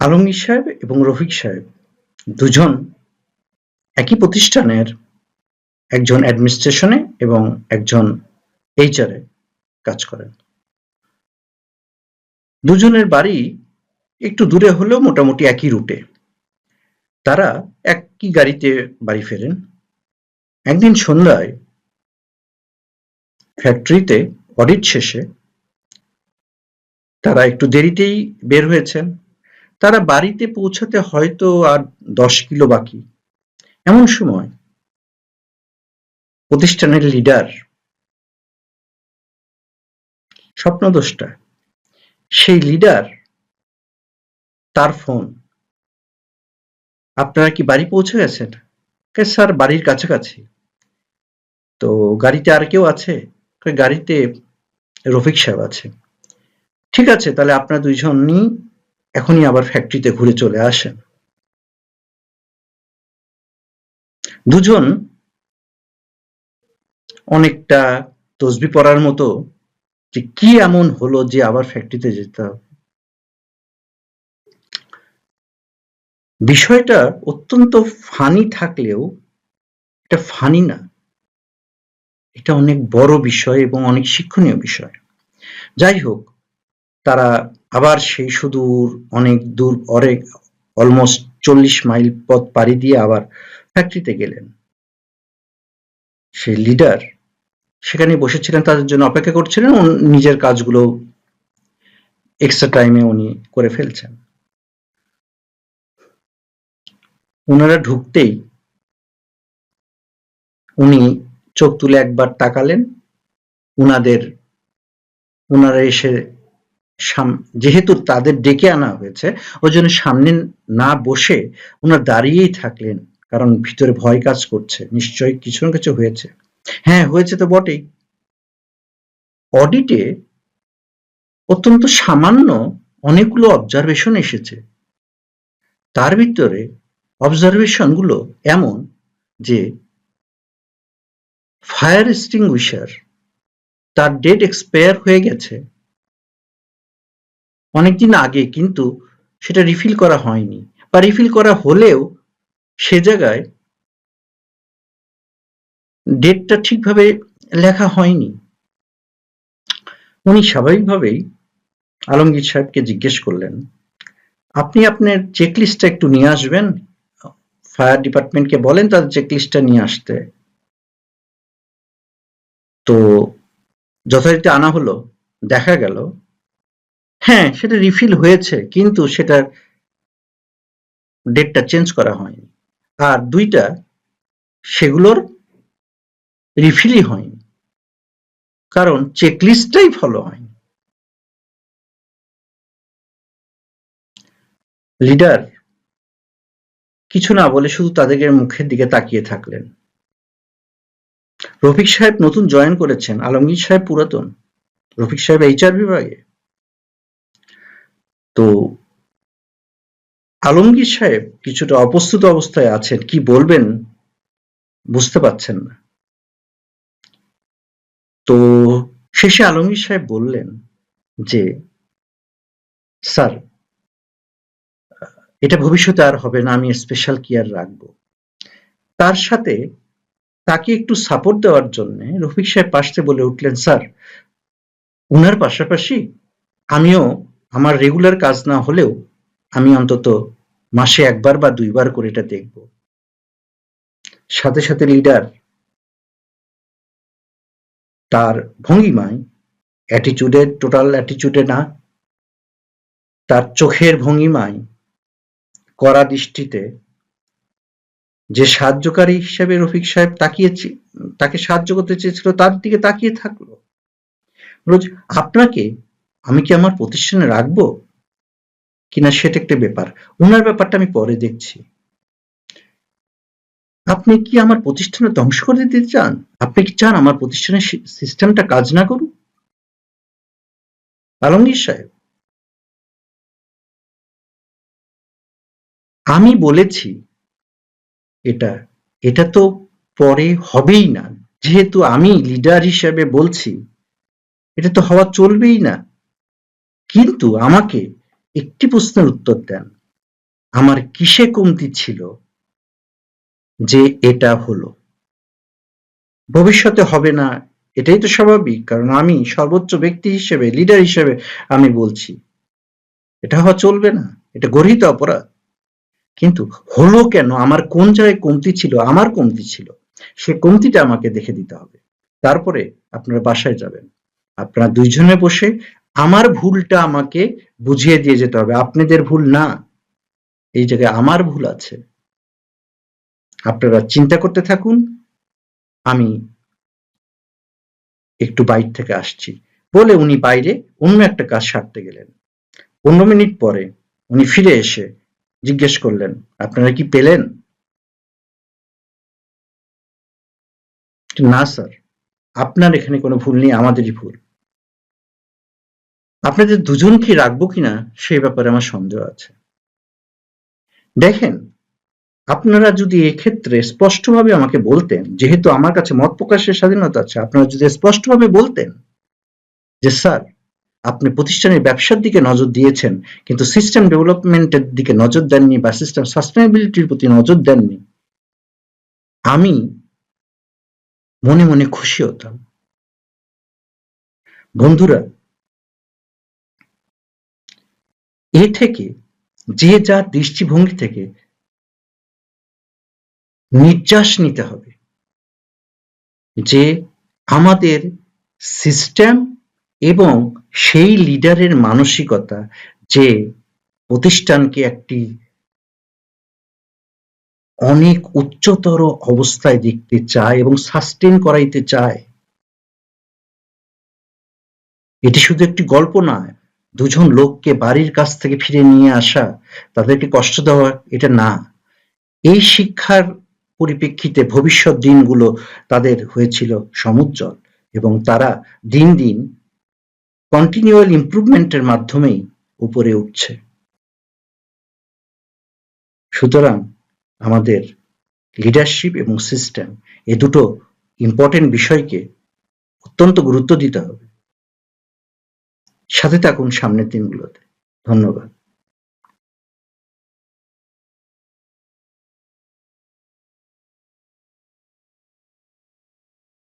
আলমগীর সাহেব এবং রফিক সাহেব দুজন একই প্রতিষ্ঠানের একজন অ্যাডমিনিস্ট্রেশনে এবং একজন এইচআরে কাজ করেন। দুজনের বাড়ি একটু দূরে হলেও মোটামুটি একই রুটে। তারা একই গাড়িতে বাড়ি ফেরেন। একদিন সন্ধ্যায় ফ্যাক্টরিতে অডিট শেষে তারা একটু দেরিতেই বের হয়েছেন। তারা বাড়িতে পৌঁছাতে হয়তো আর দশ কিলো বাকি। এমন সময় প্রতিষ্ঠানের লিডার স্বপ্নদোষটা সেই লিডার তার ফোন, আপনারা কি বাড়ি পৌঁছে গেছেন? স্যার, বাড়ির কাছাকাছি। তো গাড়িতে আর কেউ আছে? গাড়িতে রফিক সাহেব আছে। ঠিক আছে, তাহলে আপনারা দুইজনই এখনই আবার ফ্যাক্টরিতে ঘুরে চলে আসেন। দুজন অনেকটা তসবি পড়ার মতো যে কি এমন হলো যে আবার ফ্যাক্টরিতে যেতে হবে। বিষয়টা অত্যন্ত ফানি থাকলেও এটা ফানি না। এটা অনেক বড় বিষয় এবং অনেক শিক্ষণীয় বিষয়। যাই হোক, তারা আবার সেই সুদূর অনেক দূর অনেক অলমোস্ট চল্লিশ মাইল পথ পাড়ি দিয়ে আবার ফ্যাক্টরিতে গেলেন। সেই লিডার সেখানে বসেছিলেন, তাদের জন্য অপেক্ষা করছিলেন নিজের কাজগুলো এক্সট্রা টাইমে উনি করে ফেলছেন। ওনারা ঢুকতেই উনি চোখ তুলে একবার তাকালেন, উনাদের ওনারা এসে যেহেতু তাদের ডেকে আনা হয়েছে ওই জন্য সামনে না বসে ওনারা দাঁড়িয়েই থাকলেন, কারণ ভিতরে ভয় কাজ করছে। নিশ্চয়ই কিছু না কিছু হয়েছে। হ্যাঁ হয়েছে তো বটেই। অডিটে অত্যন্ত সামান্য অনেকগুলো অবজারভেশন এসেছে। তার ভিতরে অবজারভেশনগুলো এমন যে ফায়ার এক্সটিংগুইশার তার ডেট এক্সপায়ার হয়ে গেছে। অনেকদিন আগে কিন্তু সেটা রিফিল করা হয়নি বা রিফিল করা হলেও সে জায়গায় ডেটটা ঠিকভাবে লেখা হয়নি। উনি স্বাভাবিকভাবেই আলমগীর সাহেবকে জিজ্ঞেস করলেন, আপনি আপনার চেকলিস্টটা একটু নিয়ে আসবেন? ফায়ার ডিপার্টমেন্টকে বলেন তাদের চেকলিস্টটা নিয়ে আসতে। তো যথারীতি আনা হলো, দেখা গেল হ্যাঁ সেটা রিফিল হয়েছে, কিন্তু সেটার ডেটটা চেঞ্জ করা হয়নি। আর দুইটা, সেগুলোর রিফিলই হয়নি। কারণ চেকলিস্টটাই ফলো হয়নি। লিডার কিছু না বলে শুধু তাদেরকে মুখের দিকে তাকিয়ে থাকলেন। রফিক সাহেব নতুন জয়েন করেছেন, আলমগীর সাহেব পুরাতন। রফিক সাহেব এইচআর বিভাগে। তো আলমগীর সাহেব কিছুটা অপ্রস্তুত অবস্থায় আছেন, কি বলবেন বুঝতে পারছেন না। তো শেষে আলমগীর সাহেব বললেন যে, স্যার, এটা ভবিষ্যতে আর হবে না, আমি স্পেশাল কেয়ার রাখব। তার সাথে তাকে একটু সাপোর্ট দেওয়ার জন্য রফিক সাহেব পাশে বলে উঠলেন, স্যার, উনার পাশাপাশি আমিও আমার রেগুলার কাজ না হলেও আমি অন্তত মাসে একবার বা দুইবার করে এটা দেখব। সাথে সাথে লিডার তার ভঙ্গিমায় অ্যাটিচিউডে টোটাল অ্যাটিচিউডে না, তার চোখের ভঙ্গিমায় করা দৃষ্টিতে যে সাহায্যকারী হিসেবে রফিক সাহেব তাকিয়েছে, তাকে সাহায্য করতে চেয়েছিল, তার দিকে তাকিয়ে থাকল। আপনাকে আমি কি আমার প্রতিষ্ঠানে রাখব? কিনা সেটা একটা ব্যাপার। ওনার ব্যাপারটা আমি পরে দেখছি। আপনি কি আমার প্রতিষ্ঠানে ধ্বংস করে দিতে চান? আপনি কি চান আমার প্রতিষ্ঠানের সিস্টেমটা কাজ না করুক? আলমগীর সাহেব। আমি বলেছি, এটা এটা তো পরে হবেই না। যেহেতু আমি লিডার হিসেবে বলছি, এটা তো হওয়া চলবেই না। কিন্তু আমাকে একটি প্রশ্নের উত্তর দেন। আমার কিসে কমতি ছিল যে এটা হলো? ভবিষ্যতে হবে না, এটাই তো স্বাভাবিক, কারণ আমি সর্বোচ্চ ব্যক্তি হিসেবে লিডার হিসেবে আমি বলছি, এটা হওয়া চলবে না, এটা গর্হিত অপরাধ। কিন্তু হলো কেন? আমার কোন জায়গায় কমতি ছিল? আমার কমতি ছিল। সে কমতিটা আমাকে দেখে দিতে হবে। তারপরে আপনারা বাসায় যাবেন। আপনারা দুইজনে বসে আমার ভুলটা আমাকে বুঝিয়ে দিয়ে যেতে হবে। আপনাদের ভুল না। এই জায়গায় আমার ভুল আছে। আপনারা চিন্তা করতে থাকুন। আমি একটু বাইর থেকে আসছি। বলে উনি বাইরে অন্য একটা কাজ সারতে গেলেন। পনেরো মিনিট পরে উনি ফিরে এসে জিজ্ঞেস করলেন, আপনারা কি পেলেন? না, স্যার। আপনার এখানে কোনো ভুল নেই, আমাদেরই ভুল। আপনাদের দুজন কি রাখব কিনা সে ব্যাপারে আমার সন্দেহ আছে। দেখেন, আপনারা যদি এক্ষেত্রে স্পষ্টভাবে আমাকে বলতেন, যেহেতু আমার কাছে মত প্রকাশের স্বাধীনতা আছে, আপনারা যদি স্পষ্টভাবে বলতেন যে, স্যার, আপনি প্রতিষ্ঠানের ব্যবসার দিকে নজর দিয়েছেন, কিন্তু সিস্টেম ডেভেলপমেন্টের দিকে নজর দেননি বা সিস্টেম সাস্টেনেবিলিটির প্রতি নজর দেননি, আমি মনে মনে খুশি হতাম। বন্ধুরা এ থেকে, যে যার দৃষ্টিভঙ্গি থেকে নির্যাস নিতে হবে, যে আমাদের সিস্টেম এবং সেই লিডারের মানসিকতা যে প্রতিষ্ঠানকে একটি অনেক উচ্চতর অবস্থায় দেখতে চায় এবং সাস্টেন করাইতে চায়, এটি শুধু একটি গল্প নয় দুজন লোককে বাড়ির কাছ থেকে ফিরে নিয়ে আসা তাদেরকে কষ্ট দেওয়া, এটা না। এই শিক্ষার পরিপ্রেক্ষিতে ভবিষ্যৎ দিনগুলো তাদের হয়েছিল সমুজ্জ্বল এবং তারা দিন দিন কন্টিনিউয়াল ইমপ্রুভমেন্টের মাধ্যমেই উপরে উঠছে। সুতরাং আমাদের লিডারশিপ এবং সিস্টেম এ দুটো ইম্পর্টেন্ট বিষয়কে অত্যন্ত গুরুত্ব দিতে হবে। সাথে থাকুন সামনের দিনগুলোতে। ধন্যবাদ।